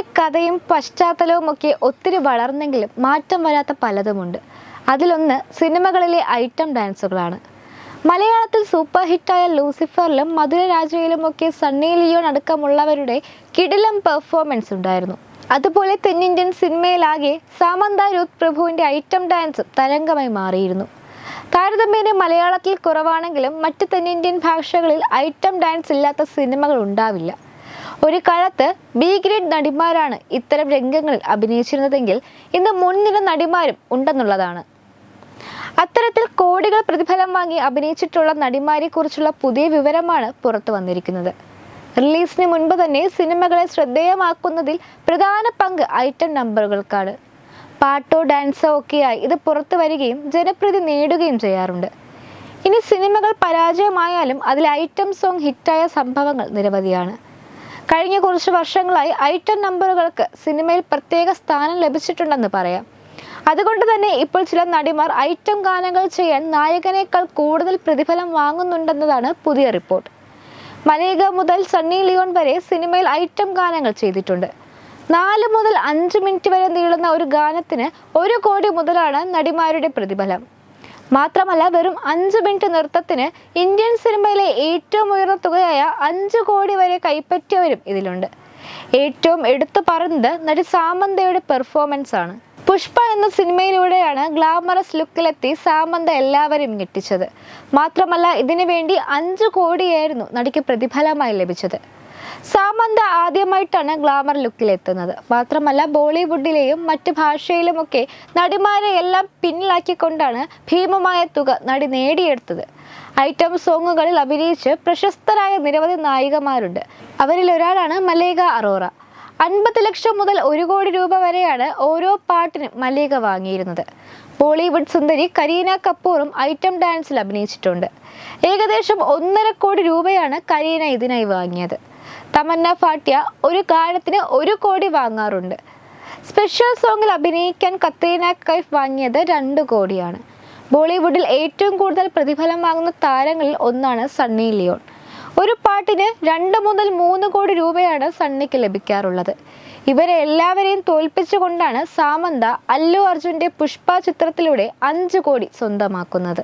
കഥയും പശ്ചാത്തലവും ഒക്കെ ഒത്തിരി വളർന്നെങ്കിലും മാറ്റം വരാത്ത പലതുമുണ്ട്. അതിലൊന്ന് സിനിമകളിലെ ഐറ്റം ഡാൻസുകളാണ്. മലയാളത്തിൽ സൂപ്പർ ഹിറ്റായ ലൂസിഫറിലും മധുര മധുരരാജയിലുമൊക്കെ സണ്ണി ലിയോൺ അടക്കമുള്ളവരുടെ കിടിലം പെർഫോമൻസ് ഉണ്ടായിരുന്നു. അതുപോലെ തെന്നിന്ത്യൻ സിനിമയിലാകെ സാമന്ത രൂത് പ്രഭുവിന്റെ ഐറ്റം ഡാൻസും തരംഗമായി മാറിയിരുന്നു. താരതമ്യേന മലയാളത്തിൽ കുറവാണെങ്കിലും മറ്റ് തെന്നിന്ത്യൻ ഭാഷകളിൽ ഐറ്റം ഡാൻസ് ഇല്ലാത്ത സിനിമകൾ ഉണ്ടാവില്ല. ഒരു കാലത്ത് ബി ഗ്രേഡ് നടിമാരാണ് ഇത്തരം രംഗങ്ങളിൽ അഭിനയിച്ചിരുന്നതെങ്കിൽ ഇന്ന് മുൻനിര നടിമാരും ഉണ്ടെന്നുള്ളതാണ്. അത്തരത്തിൽ കോടികൾ പ്രതിഫലം വാങ്ങി അഭിനയിച്ചിട്ടുള്ള നടിമാരെ കുറിച്ചുള്ള പുതിയ വിവരമാണ് പുറത്തു വന്നിരിക്കുന്നത്. റിലീസിന് മുൻപ് തന്നെ സിനിമകളെ ശ്രദ്ധേയമാക്കുന്നതിൽ പ്രധാന പങ്ക് ഐറ്റം നമ്പറുകൾക്കാണ്. പാട്ടോ ഡാൻസോ ഒക്കെയായി ഇത് പുറത്തു വരികയും ജനപ്രീതി നേടുകയും ചെയ്യാറുണ്ട്. ഇനി സിനിമകൾ പരാജയമായാലും അതിൽ ഐറ്റം സോങ് ഹിറ്റായ സംഭവങ്ങൾ നിരവധിയാണ്. കഴിഞ്ഞ കുറച്ച് വർഷങ്ങളായി ഐറ്റം നമ്പറുകൾക്ക് സിനിമയിൽ പ്രത്യേക സ്ഥാനം ലഭിച്ചിട്ടുണ്ടെന്ന് പറയാം. അതുകൊണ്ട് തന്നെ ഇപ്പോൾ ചില നടിമാർ ഐറ്റം ഗാനങ്ങൾ ചെയ്യാൻ നായകനേക്കാൾ കൂടുതൽ പ്രതിഫലം വാങ്ങുന്നുണ്ടെന്നതാണ് പുതിയ റിപ്പോർട്ട്. മലേഗ മുതൽ സണ്ണി ലിയോൺ വരെ സിനിമയിൽ ഐറ്റം ഗാനങ്ങൾ ചെയ്തിട്ടുണ്ട്. നാല് മുതൽ അഞ്ച് മിനിറ്റ് വരെ നീളുന്ന ഒരു ഗാനത്തിന് ഒരു കോടി മുതലാണ് നടിമാരുടെ പ്രതിഫലം. മാത്രമല്ല വെറും അഞ്ച് മിനിറ്റ് നൃത്തത്തിന് ഇന്ത്യൻ സിനിമയിലെ ഏറ്റവും ഉയർന്ന തുകയായ അഞ്ച് കോടി വരെ കൈപ്പറ്റിയവരും ഇതിലുണ്ട്. ഏറ്റവും എടുത്തു പറയുന്നത് നടി സാമന്തയുടെ പെർഫോമൻസ് ആണ്. പുഷ്പ എന്ന സിനിമയിലൂടെയാണ് ഗ്ലാമറസ് ലുക്കിലെത്തി സാമന്ത എല്ലാവരും ഞെട്ടിച്ചത്. മാത്രമല്ല ഇതിനു വേണ്ടി അഞ്ച് കോടിയായിരുന്നു നടിക്ക് പ്രതിഫലമായി ലഭിച്ചത്. സാമന്ത ആദ്യമായിട്ടാണ് ഗ്ലാമർ ലുക്കിലെത്തുന്നത് മാത്രമല്ല ബോളിവുഡിലെയും മറ്റ് ഭാഷയിലുമൊക്കെ നടിമാരെ എല്ലാം പിന്നിലാക്കിക്കൊണ്ടാണ് ഭീമമായ തുക നടി നേടിയെടുത്തത്. ഐറ്റം സോങ്ങുകളിൽ അഭിനയിച്ച് പ്രശസ്തരായ നിരവധി നായികമാരുണ്ട്. അവരിൽ ഒരാളാണ് മലേക അറോറ. അൻപത് ലക്ഷം മുതൽ ഒരു കോടി രൂപ വരെയാണ് ഓരോ പാട്ടിനും മല്ലിക വാങ്ങിയിരുന്നത്. ബോളിവുഡ് സുന്ദരി കരീന കപൂറും ഐറ്റം ഡാൻസിൽ അഭിനയിച്ചിട്ടുണ്ട്. ഏകദേശം ഒന്നര കോടി രൂപയാണ് കരീന ഇതിനായി വാങ്ങിയത്. തമന്ന ഫാട്ടിയ ഒരു ഗാനത്തിന് ഒരു കോടി വാങ്ങാറുണ്ട്. സ്പെഷ്യൽ സോങ്ങിൽ അഭിനയിക്കാൻ കത്രീന കൈഫ് വാങ്ങിയത് രണ്ട് കോടിയാണ്. ബോളിവുഡിൽ ഏറ്റവും കൂടുതൽ പ്രതിഫലം വാങ്ങുന്ന താരങ്ങളിൽ ഒന്നാണ് സണ്ണി ലിയോൺ. ഒരു പാട്ടിന് രണ്ട് മുതൽ മൂന്ന് കോടി രൂപയാണ് സണ്ണിക്ക് ലഭിക്കാറുള്ളത്. ഇവരെ എല്ലാവരെയും തോൽപ്പിച്ചുകൊണ്ടാണ് സാമന്ത അല്ലു അർജുന്റെ പുഷ്പ ചിത്രത്തിലൂടെ അഞ്ച് കോടി സ്വന്തമാക്കുന്നത്.